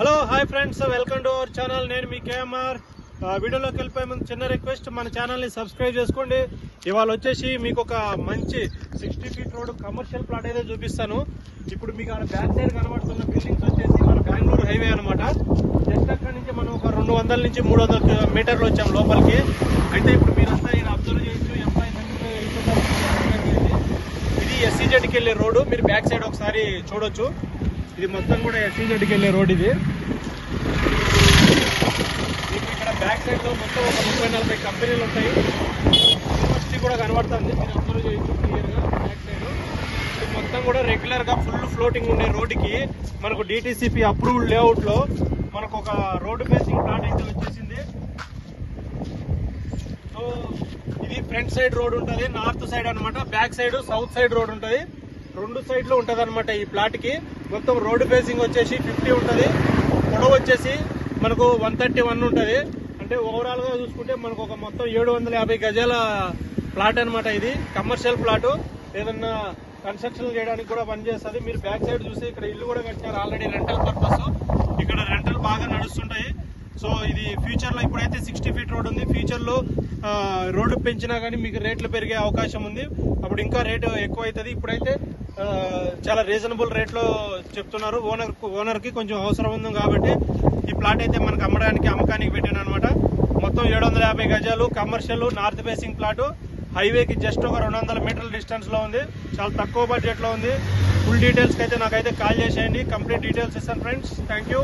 Hello hi friends welcome to our channel నేను మీ KMR uh, వీడియోలోకి వెళ్ళిపోయే ముందు చిన్న రిక్వెస్ట్ మన ఛానల్ని సబ్స్క్రైబ్ చేసుకోండి. ఇవాళ వచ్చేసి మీకు ఒక మంచి sixty feet road commercial plot అయితే చూపిస్తాను. ఇప్పుడు మీకు ఆడ బ్యాక్ సైడ్ కనబడుతున్న బిల్డింగ్స్ వచ్చేసి మన బెంగళూరు హైవే అనమాట జస్ట్ అక్కడి నుంచి మనం ఒక రెండు వందల నుంచి మూడు వందల మీటర్లు వచ్చాం లోపలికి. అయితే ఇప్పుడు మీరంతా ఇక్కడ అబ్జర్వ్ చేయొచ్చు. ఎంప్లాయీస్ ఇది ఎస్సీజెడ్కి వెళ్ళే రోడ్డు. మీరు బ్యాక్ సైడ్ ఒకసారి చూడొచ్చు. ఇది మొత్తం కూడా ఎస్సీజెడ్కి వెళ్ళే రోడ్ ఇది. ఇక్కడ బ్యాక్ సైడ్లో మొత్తం ఒక ముప్పై నలభై కంపెనీలు ఉంటాయి. యూనివర్సిటీ కూడా కనబడుతుంది. మీరు అబ్జర్వ్ చేయొచ్చు క్లియర్గా బ్యాక్ సైడ్ మొత్తం కూడా రెగ్యులర్గా ఫుల్ ఫ్లోటింగ్ ఉండే రోడ్డుకి మనకు డిటిసిపి అప్రూవ్డ్ లేఅవుట్లో మనకు ఒక రోడ్డు ఫేసింగ్ ప్లాట్ అయితే వచ్చేసింది. సో ఇది ఫ్రంట్ సైడ్ రోడ్ ఉంటుంది నార్త్ సైడ్ అన్నమాట. Back side south side road ఉంటుంది. రెండు సైడ్లు ఉంటుంది అనమాట ఈ ప్లాట్కి మొత్తం రోడ్ ఫేసింగ్ వచ్చేసి ఫిఫ్టీ ఉంటుంది. పొడవు వచ్చేసి మనకు వన్ థర్టీ వన్ ఉంటుంది. అంటే ఓవరాల్గా చూసుకుంటే మనకు ఒక మొత్తం ఏడు వందల యాభై గజాల ప్లాట్ అన్నమాట ఇది. Commercial plot. ఏదన్నా కన్స్ట్రక్షన్ చేయడానికి కూడా పనిచేస్తుంది మీరు బ్యాక్ సైడ్ చూస్తే ఇక్కడ ఇల్లు కూడా కట్టారు ఆల్రెడీ. రెంటల్ పర్పస్ ఇక్కడ రెంటల్ బాగా నడుస్తుంటాయి. సో ఇది ఫ్యూచర్లో ఇప్పుడైతే సిక్స్టీ ఫీట్ రోడ్ ఉంది. ఫ్యూచర్లో రోడ్డు పెంచినా కానీ మీకు రేట్లు పెరిగే అవకాశం ఉంది. అప్పుడు ఇంకా రేటు ఎక్కువ అవుతుంది ఇప్పుడైతే చాలా రీజనబుల్ రేట్లో చెప్తున్నారు. ఓనర్ ఓనర్కి కొంచెం అవసరం ఉంది కాబట్టి ఈ ప్లాట్ అయితే మనకు అమ్మడానికి అమ్మకానికి పెట్టాను అనమాట మొత్తం ఏడు వందల యాభై గజాలు కమర్షియల్ నార్త్ ఫేసింగ్ ప్లాట్ హైవేకి జస్ట్ ఒక రెండు వందల మీటర్ల డిస్టెన్స్లో ఉంది. చాలా తక్కువ బడ్జెట్లో ఉంది. ఫుల్ డీటెయిల్స్ అయితే నాకైతే కాల్ చేసేయండి. కంప్లీట్ డీటెయిల్స్ ఇస్తాను ఫ్రెండ్స్ థ్యాంక్ యూ